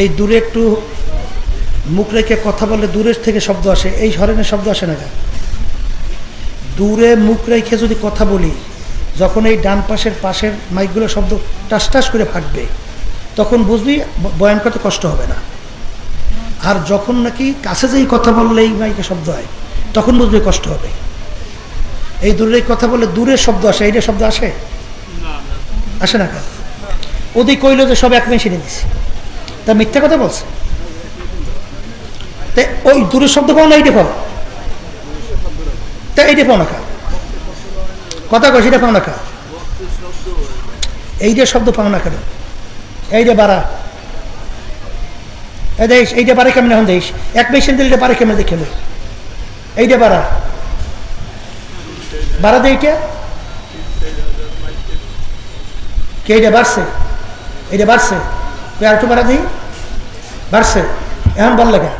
এই দূরে একটু মুখ রেখে কথা বলে দূরের থেকে শব্দ আসে। এই ধরনের শব্দ আসে না কেন? দূরে মুখ রেখে যদি কথা বলি যখন এই ডান পাশের পাশের মাইকগুলো শব্দ টাস টাস করে ফাটবে তখন বুঝবি বয়ান করতে কষ্ট হবে না। আর যখন নাকি কাছে যেই কথা বললে এই মাইকে শব্দ হয় তখন বুঝবি কষ্ট হবে। এই দূরের কথা বললে দূরের শব্দ আসে এইটা শব্দ আসে? আসে না কেন? ওদিক কইল যে সব এক মেশিনে দিছি। তা মিথ্যা কথা বলছে? তা ওই দূরের শব্দ পাও না, এইটা পাও? তা এইটা পাও না কথা কয়, সেটা পাও না খা এইটা শব্দ পাও না কেন? এইটা বাড়া। দেখিস এইটা বাড়ে কেমন এখন দেখিস এক মেশিন দিলে এটা বাড়ে কেমন দেখে এইটা বাড়া। বাড়া দে এইটা। কে এইটা বাড়ছে? এইটা বাড়ছে? তুই আর একটু বাড়া দিই? বাড়ছে। এখন বাড়লো কেন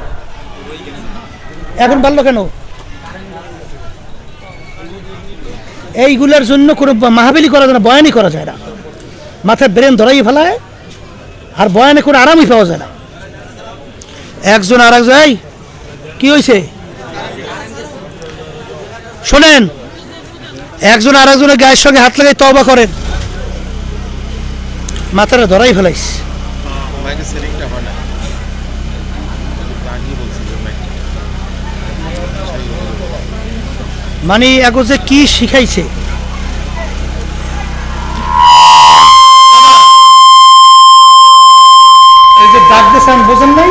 এখন বাড়লো কেন এইগুলোর জন্য কোনো মাহাবিলি করা যায় না, বয়ানি করা যায় না। মাথায় ব্রেন ধরাই ফেলায়, আর বয়ানে কোনো আরামই পাওয়া যায় না। একজন আর একজন, এই, কি হয়েছে শোনেন, একজন আর একজনের গায়ের সঙ্গে হাত লাগাই তবা করেন। মাথাটা ধরাই ফেলাইস মাইকে সেটিংটা হয় না আগেই বলছি যে মাইক মানে এগো যে কি শিখাইছে বোঝেন নাই।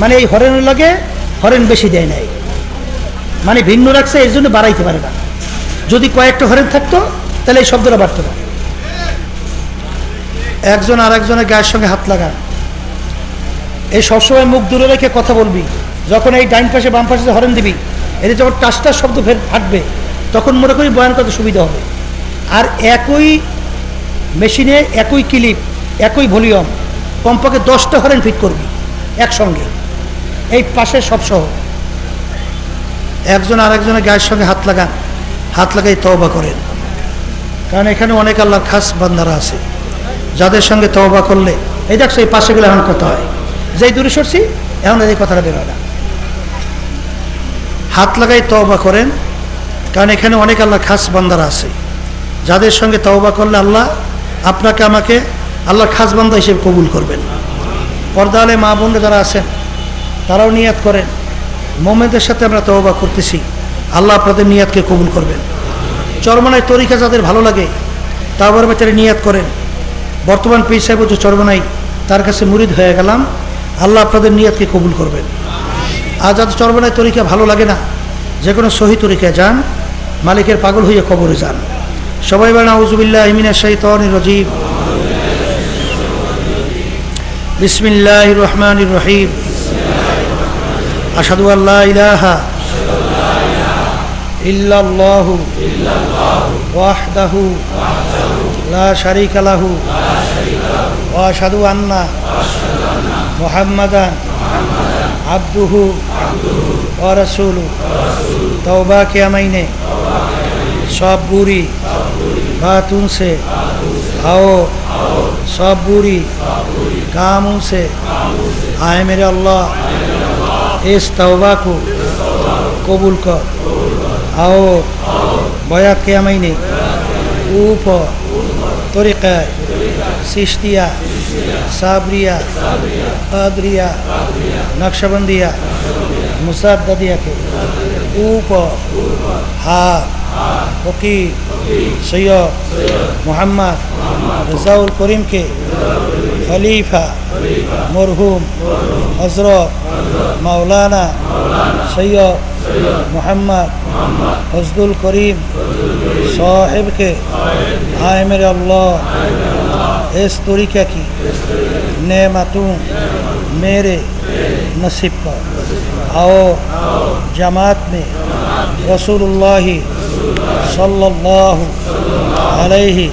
মানে এই হরেনের লাগে হরেন বেশি দেয় নাই। মানে ভিন্ন রাখছে, এই জন্য বাড়াইতে পারে না। যদি কয়েকটা হরেন থাকতো, তাহলে এই শব্দটা বাড়তো না। একজন আর একজনের গায়ের সঙ্গে হাত লাগান। এই সবসময় মুখ দূরে রেখে কথা বলবি। যখন এই ডাইন পাশে বাম পাশে হরেন দিবি এতে যখন টাসটার শব্দ ফাটবে, তখন মনে করি বয়ান করতে সুবিধা হবে। আর একই মেশিনে একই ক্লিপ, একই ভলিউম, কমপক্ষে দশটা হরেন ফিট করবি একসঙ্গে। এই পাশে সব সহ। একজন আরেকজনের গায়ের সঙ্গে হাত লাগান, হাত লাগাই তওবা করেন। কারণ এখানে অনেক আল্লাহ খাস বান্দারা আছে, যাদের সঙ্গে তওবা করলে, এই দেখছ এই পাশে গেলে এখন কথা হয়। যেই দূরে সরছি, এখন এই কথাটা বের হয় না। হাত লাগাই তওবা করেন, কারণ এখানে অনেক আল্লাহ খাস বান্দারা আছে। যাদের সঙ্গে তওবা করলে আল্লাহ আপনাকে, আমাকে আল্লাহর খাস বান্দা হিসেবে কবুল করবেন। পর্দালে মা বোনরা যারা আছেন, তারাও নিয়াত করেন। মোমেনদের সাথে আমরা তওবা করতেছি। আল্লাহ আপনাদের নিয়াতকে কবুল করবেন। চরমনায় তরিকা যাদের ভালো লাগে তারপর বেচারে নিয়াত করেন। বর্তমান সাহেব হচ্ছে চরমনাই তার কাছে মুরিদ হয়ে গেলাম, আল্লাহ আপনাদের নিয়াতকে কবুল করবেন। আর যাদের চরমনায় তরিকা ভালো লাগে না। যে কোনো সহি তরিকায় যান, মালিকের পাগল হয়ে কবরে যান। সবাই বেড়া আউজুবিল্লাহ ইমিনা শাহিতন রজিব বিসমিল্লাহ রহমান রহিম। আসাদু আল্লাহ ইলাহা ইল্লাল্লাহু ওয়াহদাহু লা শারীকা লাহু ওয়া আশহাদু আন্না মুহাম্মাদান আবদুহু ওয়া রাসূলু तौबा किया मैंने सब बुरी बात उनसे आओ सब बुरी काम उनसे आए मेरे अल्लाह इस तौबा को कबूल कर आओ बयात किया मैंने ऊपर तरीक़ा सिश्तिया साबरिया कादरिया নকশবন্দিয়া মুসাদ্দিয়াকে উপ হা ফকির, সৈয়দ মোহাম্মদ রেজাউল করিমকে খলিফা, মরহুম হজরত মাওলানা সৈয়দ মোহাম্মদ হজদুল করিম সাহেবকে আয় মেরে আল্লাহ اس طریقہ کی نعمتوں मेरे नसीब पर आओ जमात में रसूलुल्लाह सल्लल्लाहु अलैहि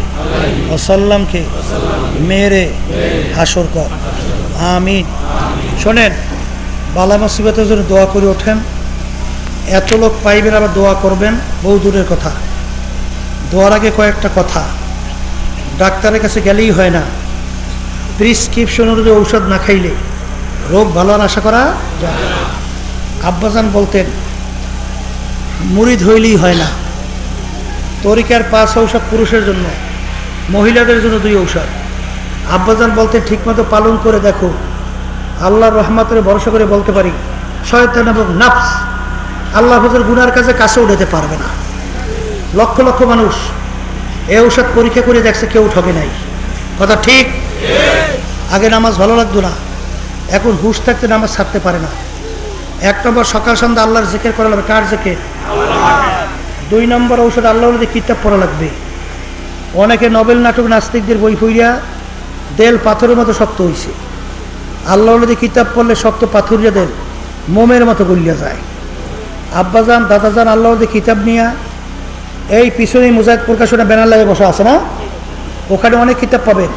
वसल्लम के मेरे হাসর কর আমিন শোনেন বালা মুসিবতের জন্য দোয়া করে ওঠেন এত লোক পাইবেন আবার দোয়া করবেন বহু দূরের কথা দোয়ার আগে কয়েকটা কথা ডাক্তারের কাছে গেলেই হয় না প্রিসক্রিপশন অনুযায়ী ঔষধ না খাইলে রোগ ভালো আর আশা করা যায়। আব্বাজান বলতেন মুড়িদ হইলেই হয় না। তরিকার পাঁচ ঔষধ পুরুষের জন্য মহিলাদের জন্য দুই ঔষধ। আব্বাজান বলতেন ঠিকমতো পালন করে দেখো। আল্লাহর রহমতের ভরসা করে বলতে পারি শয়তান এবং নাফস আল্লাহ হাফেজের গুনার কাছে কাছে উঠাতে পারবে না। লক্ষ লক্ষ মানুষ এ ঔষধ পরীক্ষা করে দেখছে কেউ ঠকে নাই। কথা ঠিক। আগে নামাজ ভালো লাগতো না। এখন হুশ থাকতে নামাজ ছাড়তে পারে না। এক নম্বর সকাল সন্ধ্যা আল্লাহর জেকের করা লাগবে। কার জেকের? দুই নম্বর ঔষধ আল্লাহ কিতাব পড়া লাগবে। অনেকে নবেল নাটক নাস্তিকদের বই পইয়া দেল পাথরের মতো শক্ত হইছে। আল্লাহ কিতাব পড়লে শক্ত পাথরিয়া দেল মোমের মতো গলিয়া যায়। আব্বাজান, দাদাজান আল্লাহ কিতাব নিয়া এই পিছনে মুজাহিদ প্রকাশনা ব্যানার লাগে বসা আছে না? ওখানে অনেক কিতাব পাবেন।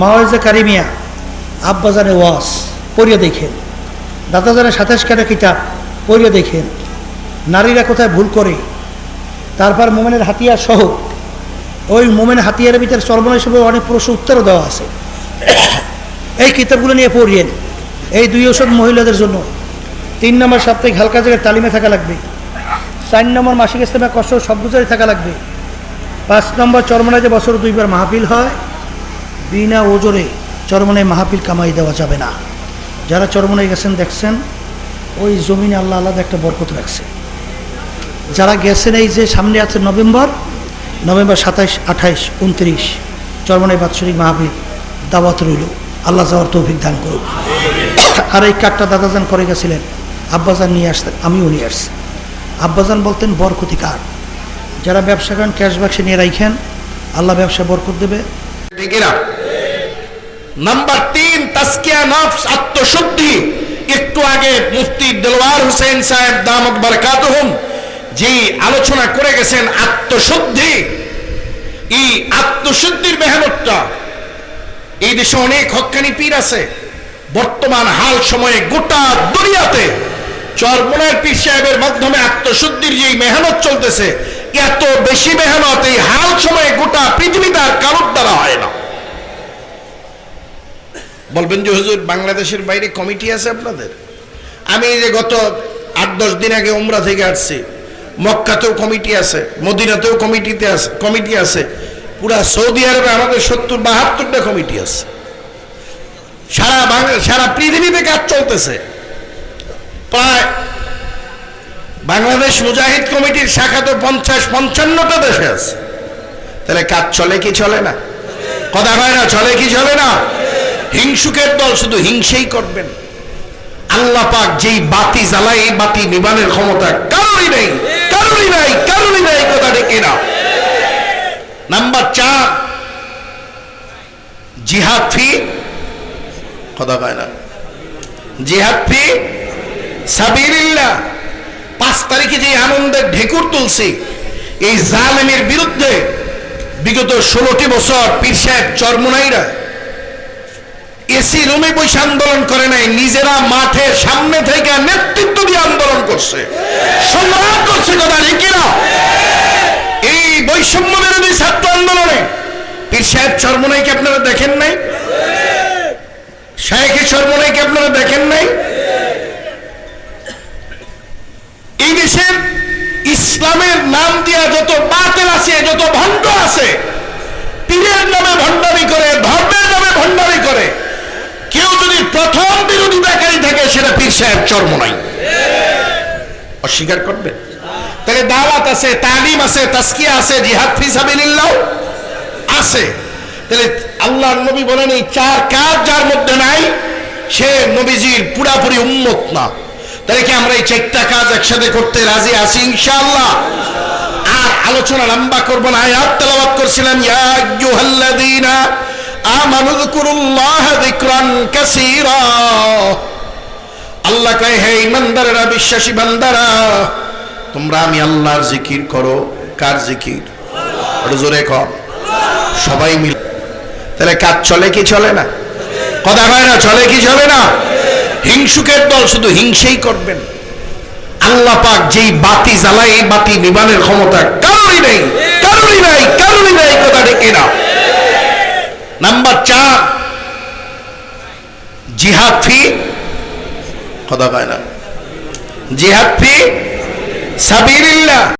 মাওয়াজে কারিমিয়া আব্বাজানে ওয়াস, পড়িয়ে দেখেন। দাদাজানের সাতাশ কাটা কিতাব, পড়িয়ে দেখেন। নারীরা কোথায় ভুল করে? তারপর মোমেনের হাতিয়ার সহ, ওই মোমেন হাতিয়ারের ভিতরে চর্মন হিসেবে অনেক প্রশ্ন উত্তরও দেওয়া আছে। এই কিতাবগুলো নিয়ে পড়িয়েন। এই দুই ওষুধ মহিলাদের জন্য। তিন নম্বর সাপ্তাহিক হালকা জায়গায় তালিমে থাকা লাগবে। চার নম্বর মাসিক ইসলামে কষ্ট সব গুজারি থাকা লাগবে। পাঁচ নম্বর চরমনায় যে বছর দুইবার মাহফিল হয়, বিনা ওজরে। চরমনায় মাহফিল কামাই দেওয়া যাবে না। যারা চরমনায় গেছেন, দেখছেন, ওই জমিনে আল্লাহ আল্লাহ একটা বরকত রাখছে। যারা গেছেন এই যে সামনে আছে নভেম্বর নভেম্বর সাতাইশ, আঠাইশ, উনত্রিশ চরমনায় বাৎসরিক মাহফিল দাওয়াত রইল। আল্লাহ যাওয়ার তৌফিক দান করুক। আর এই কার্ডটা দাদাজান করে গেছিলেন। আব্বাজান নিয়ে আসতেন আমিও নিয়ে আসছি। আব্বাজান বলতেন, বরকতি কার্ড যারা ব্যবসা করেন ক্যাশ বাক্সে নিয়ে রাখেন আল্লাহ ব্যবসা বরকত দেবে। নাম্বার তিন তাস্কিয়া নফস আত্মশুদ্ধি একটু আগে মুফতি দেলোয়ার হোসেন সাহেব দামত বারকাতুহুম যে আলোচনা করে গেছেন আত্মশুদ্ধি। এই আত্মশুদ্ধির মেহনতটা এই দেশে অনেক হক্কানি পীর আছে। বর্তমান হাল সময়ে গোটা দুনিয়াতে চরমনের পীর সাহেবের মাধ্যমে আত্মশুদ্ধির যে মেহনত চলতেছে, এত বেশি মেহনত এই হাল সময়ে গোটা পৃথিবীতে আর কারোর দ্বারা হয় না। বলবেন যে হুজুর, বাংলাদেশের বাইরে কমিটি আছে আপনাদের? আমি যে গত আট, দশ দিন আগে উমরা থেকে আসছি, মক্কাতেও কমিটি আছে, মদিনাতেও কমিটিতে আছে, কমিটি আছে, পুরা সৌদি আরবে আমাদের সত্তর, বাহাত্তরটা কমিটি আছে। সারা বাংলা, সারা পৃথিবীতে কাজ চলতেছে। প্রায় বাংলাদেশ মুজাহিদ কমিটির শাখা তো পঞ্চাশ, পঞ্চান্নটা দেশে আছে। তাহলে কাজ চলে কি চলে না? কথা হয় না, চলে কি চলে না? হিংসুকের দল শুধু হিংসেই করবেন। আল্লাহ পাক যেই বাতি জ্বালায়, এই বাতি নিবানের ক্ষমতা কারোরই নেই, কারোরই নাই কারোরই নাই কথা ডেকে না নাম্বার চার, জিহাদ ফি, কথা কয় না। জিহাদ ফি সাবিরিল্লাহ পাঁচ তারিখে যে আনন্দের ঢেকুর তুলছি, এই জালেমের বিরুদ্ধে বিগত ষোলোটি বছর পীর সাহেব চরমনাইরা এসি রুমে বসে আন্দোলন করে নাই, নিজেরা মাঠের সামনে থেকে নেতৃত্ব দিয়ে আন্দোলন করছে। সংগ্রাম করছে কথা ঠিক না এই বৈষম্য বিরোধী ছাত্র আন্দোলনে পীর সাহেব চরমনাইকে আপনারা দেখেন নাই? শাহেখে চরমনাইকে আপনারা দেখেন নাই? এই দেশের ইসলামের নাম দিয়া যত বাতিল আছে, যত ভণ্ড আছে, পীরের নামে ভণ্ডামি করে, ধর্মের নামে ভণ্ডামি করে কেউ যদি প্রথম বিরোধিতাকারী থাকে সেটা পীর সাহেব চর্ম নাই। অস্বীকার করবে? তাহলে দাওয়াত আছে, তালিম আছে তাস্কিয়া আছে, জিহাদ ফিসাবিল্লাহ আছে। তাহলে আল্লাহর নবী বলেন, এই চার কাজ যার মধ্যে নাই, সে নবীজির পুরাপুরি উম্মত না। তাহলে কি আমরা এই চারটা কাজ একসাথে করতে রাজি আছি? ইনশাআল্লাহ। আর আলোচনা লম্বা করব না, আয়াত তেলাওয়াত করছিলাম, ইয়া আইয়ুহাল্লাযীনা আমানু যকুরুল্লাহ যিকরান কাসীরা। আল্লাহ কয়, হে ইমানদারেরা বিশ্বাসী বান্দারা, তোমরা আমি আল্লাহর জিকির করো। কার জিকির? জোরে কর সবাই মিলে। তাহলে কাজ চলে কি চলে না? কথা হয় না, চলে কি চলে না? হিংসুকের দল শুধু হিংসেই করবেন। আল্লাহ পাক যেই বাতি জ্বালায়, এই বাতি নিবানের ক্ষমতা কারোরই নেই, কারোরই নাই কারোরই নাই, কথা ডেকে না নাম্বার চার জিহাদ ফি কথা কয় না জিহাদ ফি সাবিল্লাহ